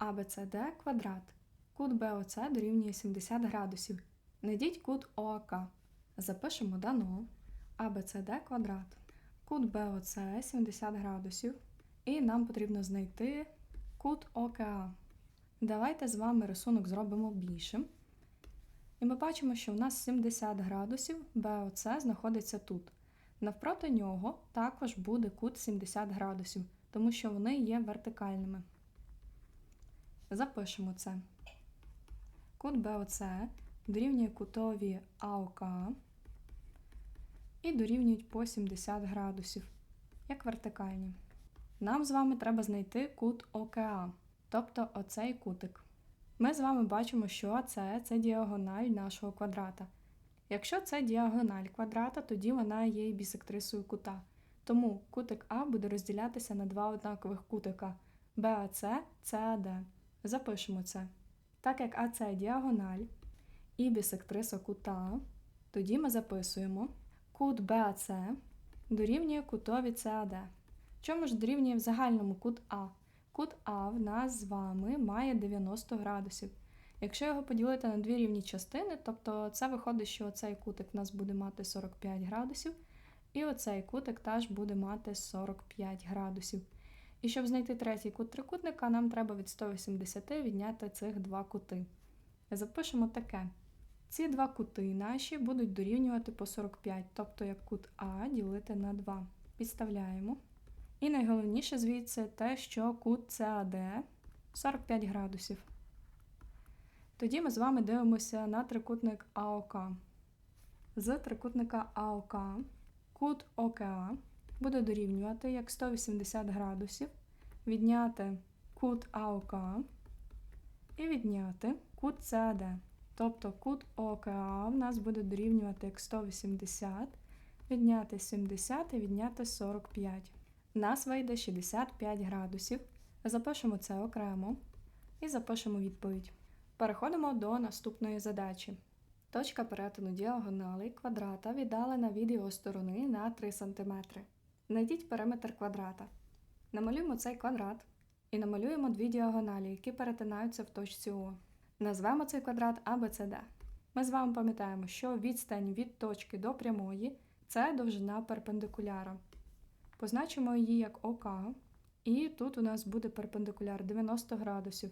АБЦД квадрат. Кут БОЦ дорівнює 70 градусів. Найдіть кут ОАК. Запишемо дано АБЦД квадрат. Кут БОЦ 70 градусів. І нам потрібно знайти кут ОКА. Давайте з вами рисунок зробимо більшим. І ми бачимо, що в нас 70 градусів, БОЦ знаходиться тут. Навпроти нього також буде кут 70 градусів, тому що вони є вертикальними. Запишемо це. Кут БОЦ дорівнює кутові АОК і дорівнюють по 70 градусів, як вертикальні. Нам з вами треба знайти кут ОКА, тобто оцей кутик. Ми з вами бачимо, що АЦ це діагональ нашого квадрата. Якщо це діагональ квадрата, тоді вона є і бісектрисою кута. Тому кутик А буде розділятися на два однакових кутика БАЦ, САД. Запишемо це. Так як АЦ діагональ і бісектриса кута, тоді ми записуємо кут БАЦ дорівнює кутові САД. Чому ж дорівнює в загальному кут А? Кут А в нас з вами має 90 градусів. Якщо його поділити на дві рівні частини, тобто це виходить, що оцей кутик в нас буде мати 45 градусів, і оцей кутик теж буде мати 45 градусів. І щоб знайти третій кут трикутника, нам треба від 180 відняти цих два кути. Запишемо таке. Ці два кути наші будуть дорівнювати по 45, тобто як кут А ділити на 2. Підставляємо. І найголовніше звідси те, що кут САД 45 градусів. Тоді ми з вами дивимося на трикутник АОК. З трикутника АОК кут ОКА буде дорівнювати як 180 градусів, відняти кут АОК і відняти кут САД. Тобто кут ОКА в нас буде дорівнювати як 180, відняти 70 і відняти 45. У нас вийде 65 градусів. Запишемо це окремо і запишемо відповідь. Переходимо до наступної задачі. Точка перетину діагоналей квадрата віддалена від його сторони на 3 см. Знайдіть периметр квадрата. Намалюємо цей квадрат і намалюємо дві діагоналі, які перетинаються в точці О. Назвемо цей квадрат ABCD. Ми з вами пам'ятаємо, що відстань від точки до прямої це довжина перпендикуляра. Позначимо її як ОК, і тут у нас буде перпендикуляр 90 градусів.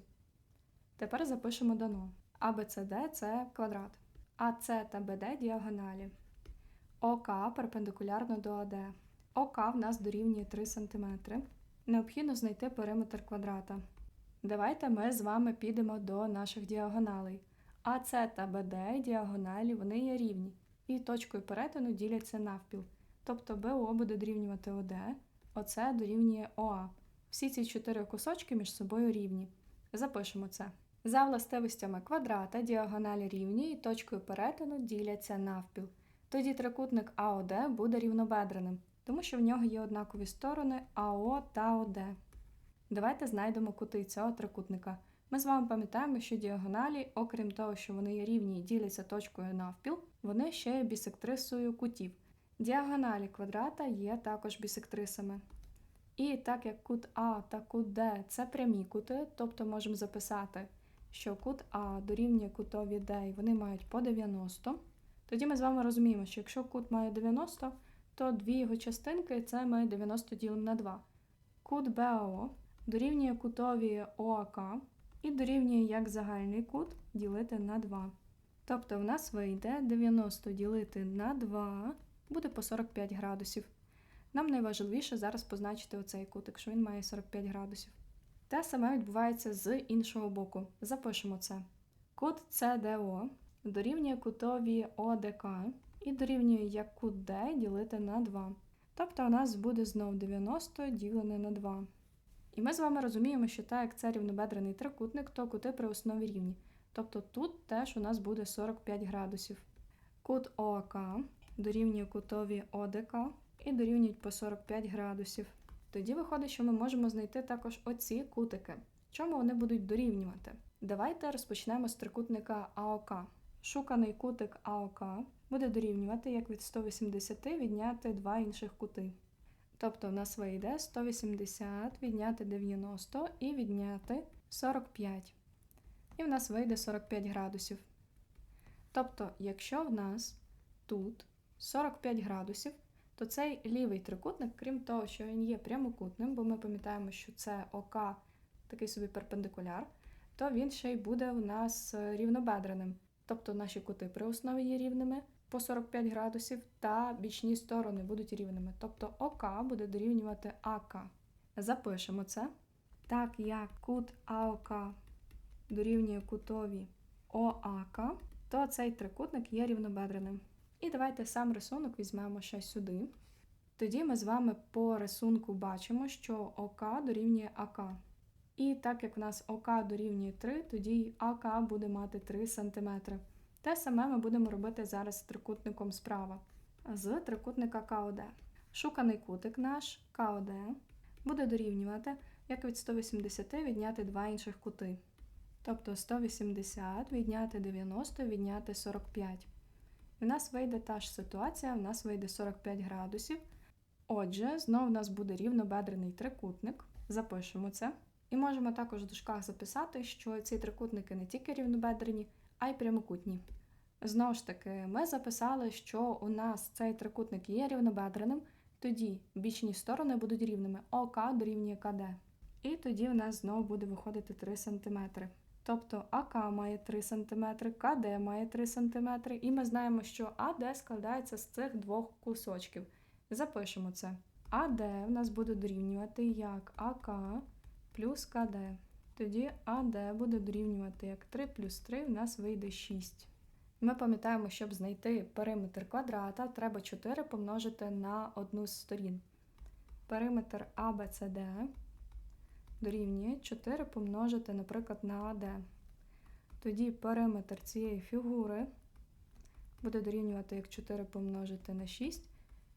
Тепер запишемо дано. ABCD – це квадрат, АС та БД діагоналі. ОК перпендикулярно до АД. ОК в нас дорівнює 3 см. Необхідно знайти периметр квадрата. Давайте ми з вами підемо до наших діагоналей. АС та БД діагоналі вони є рівні, і точкою перетину діляться навпіл. Тобто БО буде дорівнювати ОД, ОЦ дорівнює ОА. Всі ці чотири кусочки між собою рівні. Запишемо це. За властивостями квадрата діагоналі рівні і точкою перетину діляться навпіл. Тоді трикутник АОД буде рівнобедреним, тому що в нього є однакові сторони АО та ОД. Давайте знайдемо кути цього трикутника. Ми з вами пам'ятаємо, що діагоналі, окрім того, що вони є рівні і діляться точкою навпіл, вони ще є бісектрисою кутів. Діагоналі квадрата є також бісектрисами. І так як кут А та кут Д це прямі кути, тобто можемо записати, що кут А дорівнює кутові Д і вони мають по 90, тоді ми з вами розуміємо, що якщо кут має 90, то дві його частинки це ми 90 ділимо на 2. Кут БАО дорівнює кутові ОАК і дорівнює як загальний кут ділити на 2. Тобто в нас вийде 90 ділити на 2 буде по 45 градусів. Нам найважливіше зараз позначити оцей кутик, що він має 45 градусів. Те саме відбувається з іншого боку. Запишемо це. Кут CDO дорівнює кутові ОДК і дорівнює як кут D ділити на 2. Тобто у нас буде знов 90 ділене на 2. І ми з вами розуміємо, що так як це рівнобедрений трикутник, то кути при основі рівні. Тобто тут теж у нас буде 45 градусів. Кут ОАК дорівнює кутові ОДК і дорівнюють по 45 градусів. Тоді виходить, що ми можемо знайти також оці кутики. Чому вони будуть дорівнювати? Давайте розпочнемо з трикутника АОК. Шуканий кутик АОК буде дорівнювати як від 180 відняти два інших кути. Тобто в нас вийде 180 відняти 90 і відняти 45. І в нас вийде 45 градусів. Тобто, якщо в нас тут 45 градусів, то цей лівий трикутник, крім того, що він є прямокутним, бо ми пам'ятаємо, що це ОК такий собі перпендикуляр, то він ще й буде у нас е, рівнобедреним. Тобто наші кути при основі є рівними по 45 градусів, та бічні сторони будуть рівними. Тобто ОК буде дорівнювати АК. Запишемо це. Так як кут АОК дорівнює кутові ОАК, то цей трикутник є рівнобедреним. І давайте сам рисунок візьмемо ще сюди. Тоді ми з вами по рисунку бачимо, що ОК дорівнює АК. І так як у нас ОК дорівнює 3, тоді АК буде мати 3 см. Те саме ми будемо робити зараз з трикутником справа. З трикутника КОД. Шуканий кутик наш КОД буде дорівнювати, як від 180 відняти два інших кути. Тобто 180 відняти 90 відняти 45. І в нас вийде та ж ситуація, в нас вийде 45 градусів. Отже, знову в нас буде рівнобедрений трикутник. Запишемо це. І можемо також в дужках записати, що ці трикутники не тільки рівнобедрені, а й прямокутні. Знову ж таки, ми записали, що у нас цей трикутник є рівнобедреним, тоді бічні сторони будуть рівними ОК дорівнює КД. І тоді в нас знову буде виходити 3 см. Тобто АК має 3 см, КД має 3 см, і ми знаємо, що АД складається з цих двох кусочків. Запишемо це. АД в нас буде дорівнювати як АК плюс КД. Тоді АД буде дорівнювати як 3 плюс 3, в нас вийде 6. Ми пам'ятаємо, щоб знайти периметр квадрата, треба 4 помножити на одну з сторін. Периметр ABCD дорівнює 4 помножити, наприклад, на АД. Тоді периметр цієї фігури буде дорівнювати як 4 помножити на 6,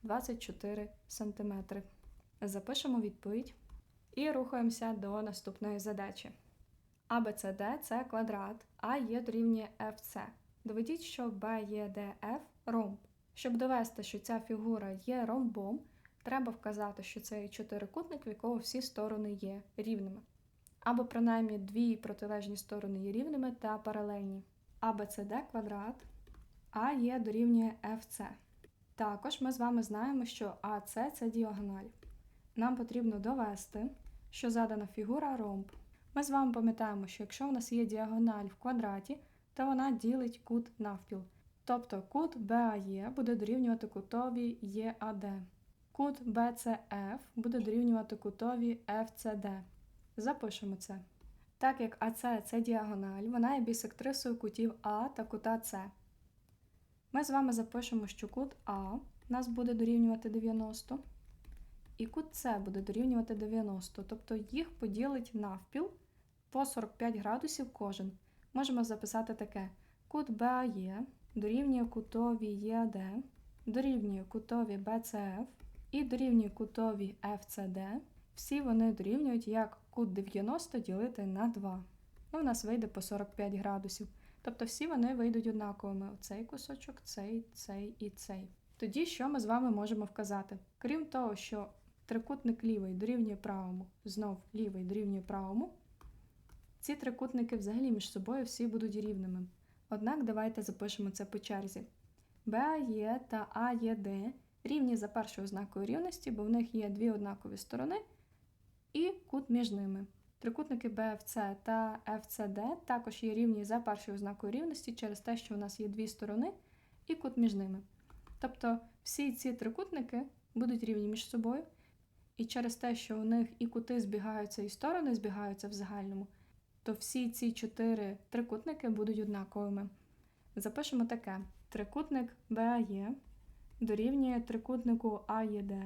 24 см. Запишемо відповідь і рухаємося до наступної задачі. ABCD – це квадрат, А є дорівнює FC. Доведіть, що BEDF – ромб. Щоб довести, що ця фігура є ромбом, треба вказати, що це є чотирикутник, в якого всі сторони є рівними. Або принаймні дві протилежні сторони є рівними та паралельні. ABCD квадрат А є дорівнює FC. Також ми з вами знаємо, що АС це діагональ. Нам потрібно довести, що задана фігура ромб. Ми з вами пам'ятаємо, що якщо у нас є діагональ в квадраті, то вона ділить кут навпіл. Тобто кут BAE буде дорівнювати кутові ЄАД. Кут BCF буде дорівнювати кутові FCD. Запишемо це. Так як АС це діагональ, вона є бісектрисою кутів А та кута С. Ми з вами запишемо, що кут А нас буде дорівнювати 90, і кут С буде дорівнювати 90, тобто їх поділить навпіл по 45 градусів кожен. Можемо записати таке: кут BAE дорівнює кутові ЄАД, дорівнює кутові BCF і дорівнює кутові FCD. Всі вони дорівнюють як кут 90 ділити на 2. Ну, у нас вийде по 45 градусів. Тобто всі вони вийдуть однаковими: оцей кусочок, цей, цей і цей. Тоді що ми з вами можемо вказати? Крім того, що трикутник лівий дорівнює правому, знов лівий дорівнює правому, ці трикутники взагалі між собою всі будуть рівними. Однак давайте запишемо це по черзі. BAE та AED рівні за першою ознакою рівності, бо в них є дві однакові сторони і кут між ними. Трикутники BFC та FCD також є рівні за першою ознакою рівності через те, що у нас є дві сторони і кут між ними. Тобто всі ці трикутники будуть рівні між собою, і через те, що у них і кути збігаються, і сторони збігаються в загальному, то всі ці чотири трикутники будуть однаковими. Запишемо таке: трикутник BAE дорівнює трикутнику AED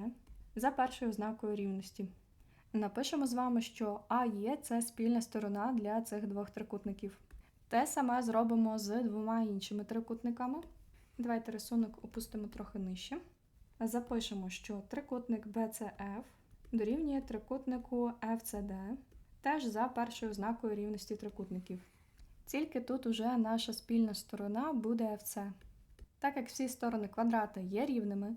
за першою ознакою рівності. Напишемо з вами, що АЄ це спільна сторона для цих двох трикутників. Те саме зробимо з двома іншими трикутниками. Давайте рисунок опустимо трохи нижче. Запишемо, що трикутник BCF дорівнює трикутнику FCD теж за першою ознакою рівності трикутників. Тільки тут уже наша спільна сторона буде FC. Так як всі сторони квадрата є рівними,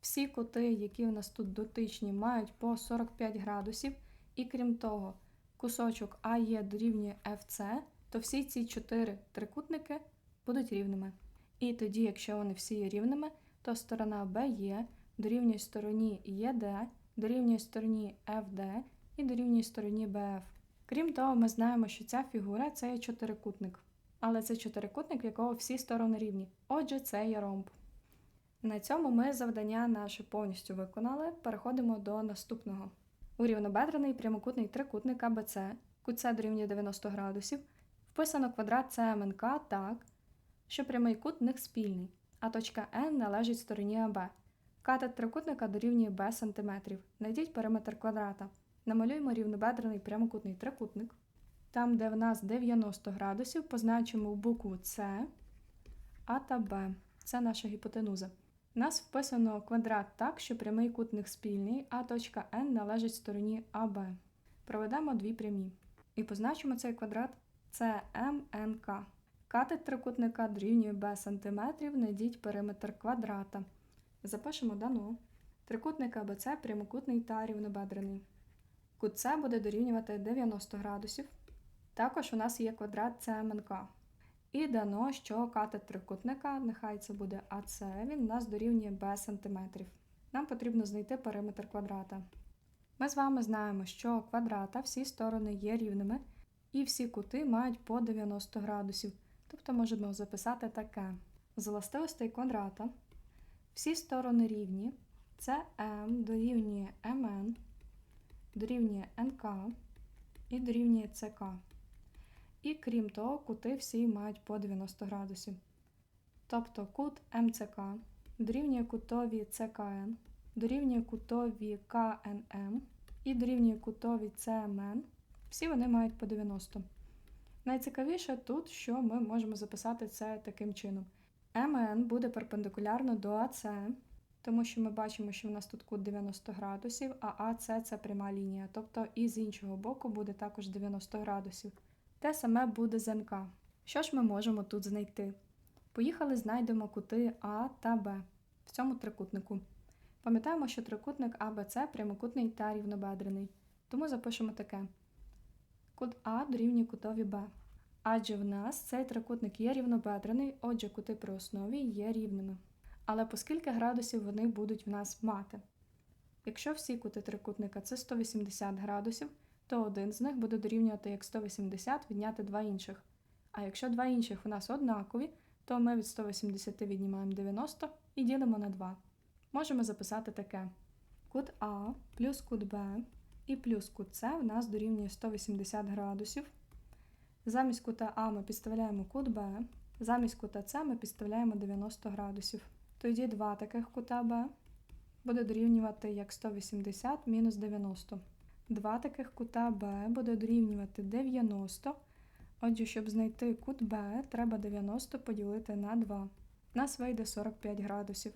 всі кути, які у нас тут дотичні, мають по 45 градусів, і крім того, кусочок АЕ дорівнює FC, то всі ці чотири трикутники будуть рівними. І тоді, якщо вони всі є рівними, то сторона BE дорівнює стороні ЕД, дорівнює стороні FD і дорівнює стороні BF. Крім того, ми знаємо, що ця фігура це є чотирикутник. Але це чотирикутник, в якого всі сторони рівні. Отже, це є ромб. На цьому ми завдання наше повністю виконали. Переходимо до наступного. У рівнобедрений прямокутний трикутник АБЦ, кут С дорівнює 90 градусів, вписано квадрат ЦМНК так, що прямий кут них спільний, а точка N належить стороні АБ. Катет трикутника дорівнює b сантиметрів. Найдіть периметр квадрата. Намалюємо рівнобедрений прямокутний трикутник. Там, де в нас 90 градусів, позначимо букву С, А та Б. Це наша гіпотенуза. Нас вписано квадрат так, що прямий кут в них спільний, а точка N належить стороні АБ. Проведемо дві прямі. І позначимо цей квадрат CMNK. Катет трикутника дорівнює b сантиметрів, знайдіть периметр квадрата. Запишемо дано. Трикутник АБЦ прямокутний та рівнобедрений. Кут С буде дорівнювати 90 градусів. Також у нас є квадрат CMNK. І дано, що катет трикутника, нехай це буде АС, він нас дорівнює b сантиметрів. Нам потрібно знайти периметр квадрата. Ми з вами знаємо, що квадрата всі сторони є рівними, і всі кути мають по 90 градусів. Тобто можемо записати таке. З властивостей квадрата всі сторони рівні. Це М дорівнює МН, дорівнює НК і дорівнює ЦК. І крім того, кути всі мають по 90 градусів. Тобто кут МЦК дорівнює кутові ЦКН, дорівнює кутові КНМ і дорівнює кутові ЦМН. Всі вони мають по 90. Найцікавіше тут, що ми можемо записати це таким чином. МН буде перпендикулярно до АЦ, тому що ми бачимо, що в нас тут кут 90 градусів, а АЦ це пряма лінія, тобто і з іншого боку буде також 90 градусів. Те саме буде з НК. Що ж ми можемо тут знайти? Поїхали, знайдемо кути А та Б в цьому трикутнику. Пам'ятаємо, що трикутник АБЦ прямокутний та рівнобедрений, тому запишемо таке. Кут А дорівнює кутові Б. Адже в нас цей трикутник є рівнобедрений, отже, кути при основі є рівними. Але по скільки градусів вони будуть в нас мати? Якщо всі кути трикутника це 180 градусів, то один з них буде дорівнювати як 180 відняти два інших. А якщо два інших у нас однакові, то ми від 180 віднімаємо 90 і ділимо на 2. Можемо записати таке: кут А плюс кут Б і плюс кут С в нас дорівнює 180 градусів. Замість кута А ми підставляємо кут Б, замість кута С ми підставляємо 90 градусів. Тоді два таких кута Б буде дорівнювати як 180 мінус 90. Два таких кута Б буде дорівнювати 90. Отже, щоб знайти кут Б, треба 90 поділити на 2. Нас вийде 45 градусів.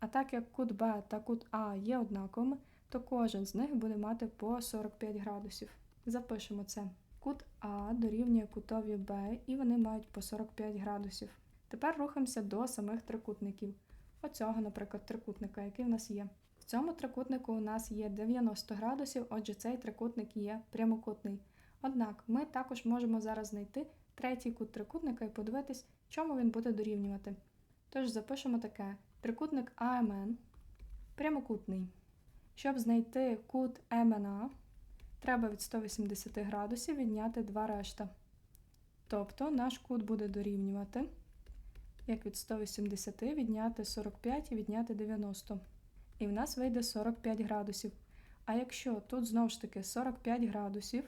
А так як кут Б та кут А є однаковими, то кожен з них буде мати по 45 градусів. Запишемо це. Кут А дорівнює кутові Б, і вони мають по 45 градусів. Тепер рухаємося до самих трикутників. Оцього, наприклад, трикутника, який в нас є. В цьому трикутнику у нас є 90 градусів, отже, цей трикутник є прямокутний. Однак ми також можемо зараз знайти третій кут трикутника і подивитись, чому він буде дорівнювати. Тож запишемо таке: трикутник АМН прямокутний. Щоб знайти кут МНА, треба від 180 градусів відняти два решта. Тобто наш кут буде дорівнювати, як від 180 відняти 45 і відняти 90. І в нас вийде 45 градусів. А якщо тут знову ж таки 45 градусів,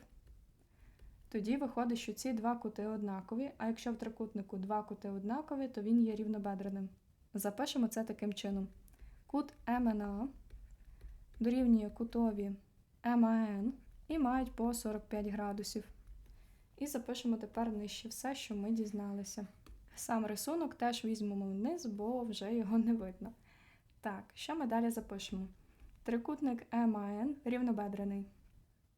тоді виходить, що ці два кути однакові, а якщо в трикутнику два кути однакові, то він є рівнобедреним. Запишемо це таким чином. Кут МНА дорівнює кутові МАН і мають по 45 градусів. І запишемо тепер нижче все, що ми дізналися. Сам рисунок теж візьмемо вниз, бо вже його не видно. Так, що ми далі запишемо? Трикутник МАН рівнобедрений.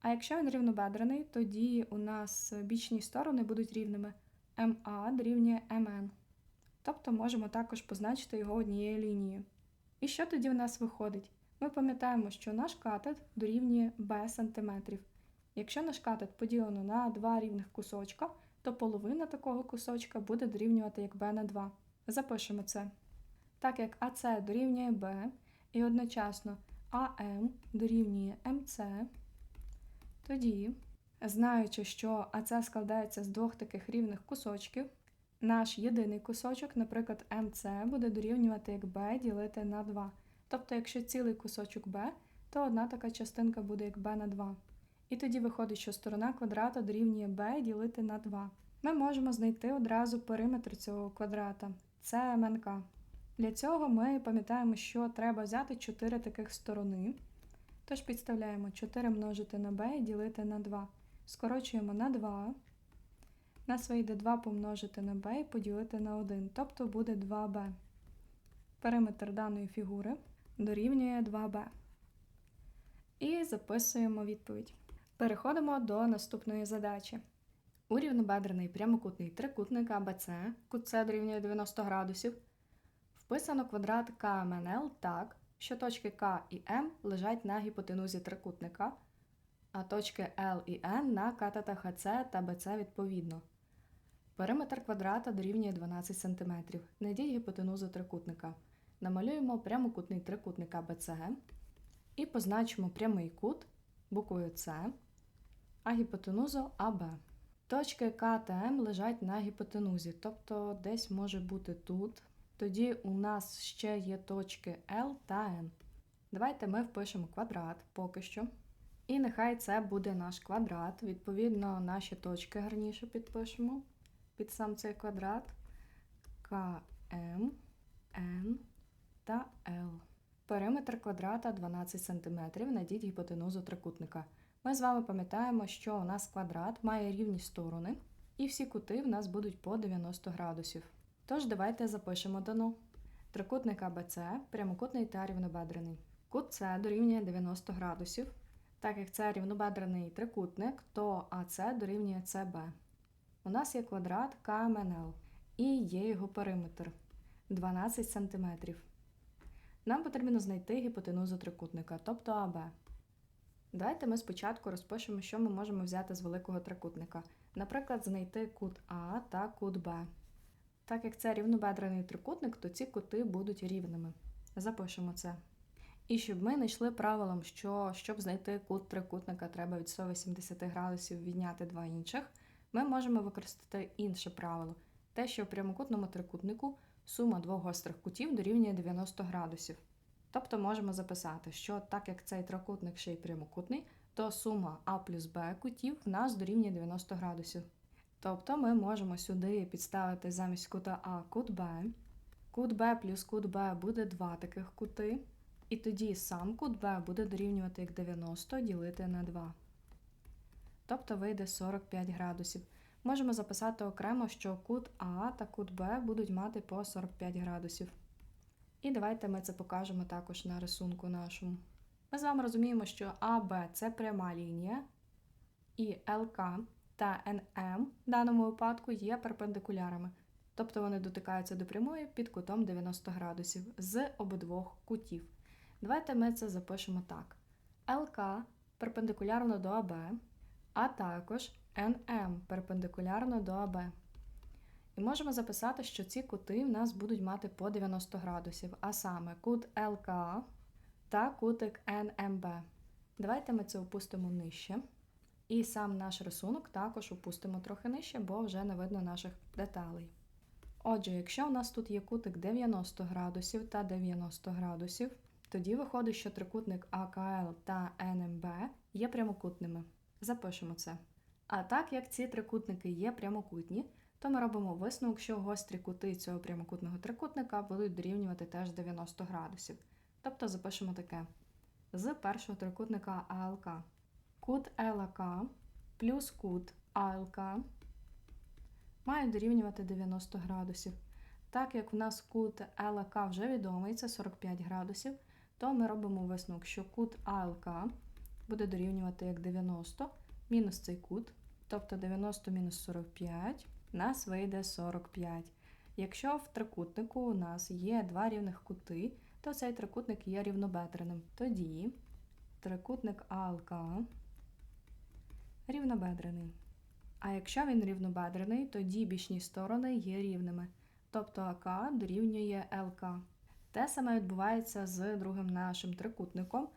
А якщо він рівнобедрений, тоді у нас бічні сторони будуть рівними. МА дорівнює МН. Тобто можемо також позначити його однією лінією. І що тоді у нас виходить? Ми пам'ятаємо, що наш катет дорівнює b сантиметрів. Якщо наш катет поділено на два рівних кусочка, то половина такого кусочка буде дорівнювати як b на 2. Запишемо це. Так як АС дорівнює b і одночасно АМ дорівнює МС, тоді, знаючи, що АС складається з двох таких рівних кусочків, наш єдиний кусочок, наприклад, МС, буде дорівнювати як b ділити на 2. Тобто, якщо цілий кусочок b, то одна така частинка буде як b на 2. І тоді виходить, що сторона квадрата дорівнює b ділити на 2. Ми можемо знайти одразу периметр цього квадрата. Це МНК. Для цього ми пам'ятаємо, що треба взяти 4 таких сторони. Тож підставляємо 4 множити на b і ділити на 2. Скорочуємо на 2. Нас вийде 2 помножити на b і поділити на 1, тобто буде 2b. Периметр даної фігури дорівнює 2b. І записуємо відповідь. Переходимо до наступної задачі. У рівнобедрений прямокутний трикутник АБЦ, кут дорівнює 90 градусів, вписано квадрат КМНЛ так, що точки К і М лежать на гіпотенузі трикутника, а точки Л і Н на катетах АЦ та БЦ відповідно. Периметр квадрата дорівнює 12 см. Найдіть гіпотенузу трикутника. Намалюємо прямокутний трикутник АБЦ і позначимо прямий кут буквою С, а гіпотенузу АБ. Точки К та М лежать на гіпотенузі, тобто десь може бути тут. Тоді у нас ще є точки L та N. Давайте ми впишемо квадрат поки що. І нехай це буде наш квадрат. Відповідно, наші точки гарніше підпишемо під сам цей квадрат. К, М, Н та L. Периметр квадрата 12 см. Найдіть гіпотенузу трикутника. Ми з вами пам'ятаємо, що у нас квадрат має рівні сторони, і всі кути в нас будуть по 90 градусів. Тож давайте запишемо дано. Трикутник АБЦ прямокутний та рівнобедрений. Кут С дорівнює 90 градусів. Так як це рівнобедрений трикутник, то АС дорівнює СБ. У нас є квадрат КМНЛ і є його периметр 12 см. Нам потрібно знайти гіпотенузу трикутника, тобто АБ. Давайте ми спочатку розпишемо, що ми можемо взяти з великого трикутника. Наприклад, знайти кут А та кут Б. Так як це рівнобедрений трикутник, то ці кути будуть рівними. Запишемо це. І щоб ми не йшли правилом, що щоб знайти кут трикутника, треба від 180 градусів відняти два інших, ми можемо використати інше правило. Те, що в прямокутному трикутнику сума двох гострих кутів дорівнює 90 градусів. Тобто можемо записати, що так як цей трикутник ще й прямокутний, то сума А плюс Б кутів в нас дорівнює 90 градусів. Тобто ми можемо сюди підставити замість кута А кут Б. Кут Б плюс кут Б буде два таких кути. І тоді сам кут Б буде дорівнювати як 90 ділити на 2. Тобто вийде 45 градусів. Можемо записати окремо, що кут А та кут Б будуть мати по 45 градусів. І давайте ми це покажемо також на рисунку нашому. Ми з вами розуміємо, що АБ це пряма лінія, і ЛК та НМ в даному випадку є перпендикулярами, тобто вони дотикаються до прямої під кутом 90 градусів з обидвох кутів. Давайте ми це запишемо так: ЛК перпендикулярно до АБ, а також НМ перпендикулярно до АБ. І можемо записати, що ці кути в нас будуть мати по 90 градусів, а саме кут ЛК та кутик НМБ. Давайте ми це опустимо нижче. І сам наш рисунок також опустимо трохи нижче, бо вже не видно наших деталей. Отже, якщо у нас тут є кутик 90 градусів та 90 градусів, тоді виходить, що трикутник АКЛ та НМБ є прямокутними. Запишемо це. А так як ці трикутники є прямокутні, то ми робимо висновок, що гострі кути цього прямокутного трикутника будуть дорівнювати теж 90 градусів. Тобто запишемо таке: з першого трикутника АЛК. Кут ЛК плюс кут АЛК має дорівнювати 90 градусів. Так як в нас кут ЛК вже відомий, це 45 градусів, то ми робимо висновок, що кут АЛК буде дорівнювати як 90 мінус цей кут, тобто 90 мінус 45 нас вийде 45. Якщо в трикутнику у нас є два рівних кути, то цей трикутник є рівнобедреним. Тоді трикутник АЛК рівнобедрений. А якщо він рівнобедрений, тоді бічні сторони є рівними, тобто АК дорівнює ЛК. Те саме відбувається з другим нашим трикутником.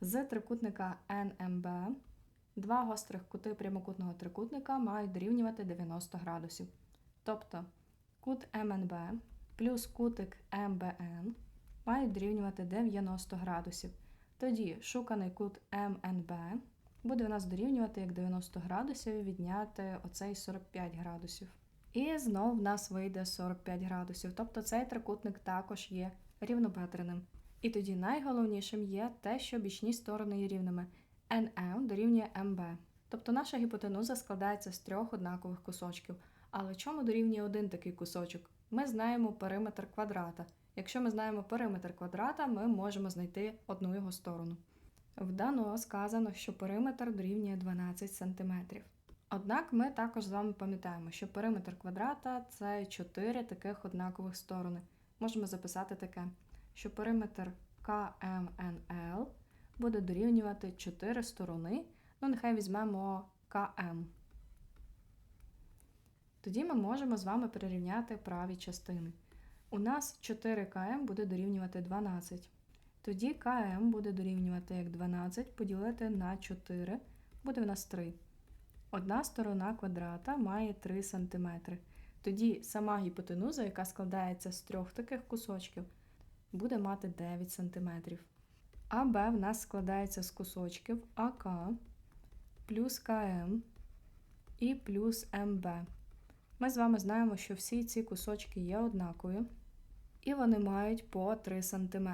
З трикутника NMB два гострих кути прямокутного трикутника мають дорівнювати 90 градусів. Тобто кут МНБ плюс кутик МБН мають дорівнювати 90 градусів. Тоді шуканий кут МНБ буде у нас дорівнювати як 90 градусів відняти оцей 45 градусів. І знов в нас вийде 45 градусів, тобто цей трикутник також є рівнобедреним. І тоді найголовнішим є те, що бічні сторони є рівними. NM дорівнює MB. Тобто наша гіпотенуза складається з трьох однакових кусочків. Але чому дорівнює один такий кусочок? Ми знаємо периметр квадрата. Якщо ми знаємо периметр квадрата, ми можемо знайти одну його сторону. В дано сказано, що периметр дорівнює 12 см. Однак ми також з вами пам'ятаємо, що периметр квадрата це 4 таких однакових сторони. Можемо записати таке, що периметр KMNL буде дорівнювати 4 сторони. Ну, нехай візьмемо КМ. Тоді ми можемо з вами перерівняти праві частини. У нас 4 КМ буде дорівнювати 12. Тоді КМ буде дорівнювати як 12 поділити на 4, буде в нас 3. Одна сторона квадрата має 3 см. Тоді сама гіпотенуза, яка складається з трьох таких кусочків, буде мати 9 см. АБ в нас складається з кусочків АК плюс КМ і плюс МБ. Ми з вами знаємо, що всі ці кусочки є однакові, і вони мають по 3 см.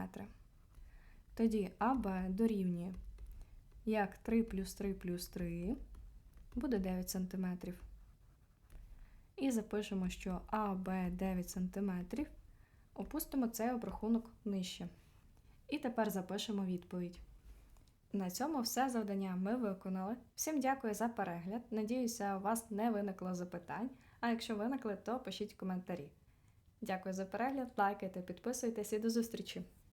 Тоді АБ дорівнює як 3 плюс 3 плюс 3 буде 9 см. І запишемо, що АБ 9 см. Опустимо цей обрахунок нижче. І тепер запишемо відповідь. На цьому все завдання ми виконали. Всім дякую за перегляд. Надіюся, у вас не виникло запитань. А якщо виникли, то пишіть коментарі. Дякую за перегляд, лайкайте, підписуйтесь і до зустрічі!